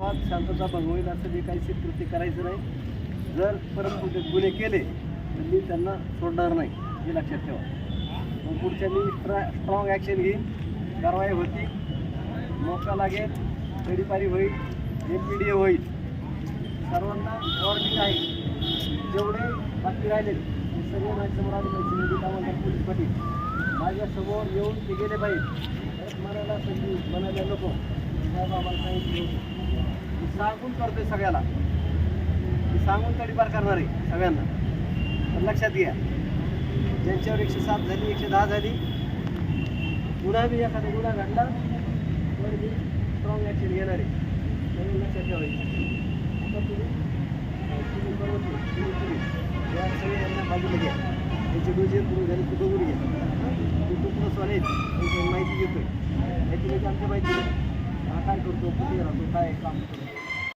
गावात शांतता भंग होईल असं जे काही कृती करायचं नाही. जर परत कुठे गुन्हे केले तर मी त्यांना सोडणार नाही हे लक्षात ठेवा. मग पुढच्या मी स्ट्रा स्ट्रॉंग ॲक्शन घेईन. कारवाई होती. मोका लागेल. तडीपारी होईल. एम पी डी होईल. सर्वांना वॉर्निंग आहे. जेवढे बाकी राहिले ते सर्व माझ्यासमोर आले पाहिजे. कामाला पोलीस पाटील. माझ्यासमोर येऊन ते गेले पाहिजे. मनाला संधी म्हणायला नको. साहेब आम्हाला सांगितलं सांगून करतोय सगळ्याला. सांगून तडीपार करणार आहे सगळ्यांना. पण लक्षात घ्या ज्यांच्यावर एकशे सात झाली एकशे दहा झाली गुन्हा मी एखादा गुन्हा घडला तर मी स्ट्रॉंग ॲक्शन घेणार आहे. म्हणून लक्षात ठेवायचं आता तुम्ही बरोबर तुम्ही तुम्ही या सगळे यांना बाजूला घ्या. त्याचे डोजे पूर्ण झाले ते बघून घ्या. युट्यूब प्लसवाले आहेत त्यांची माहिती घेतोय. माहिती म्हणजे आमच्या माहिती हा काय करतो कुठे राहतो? काम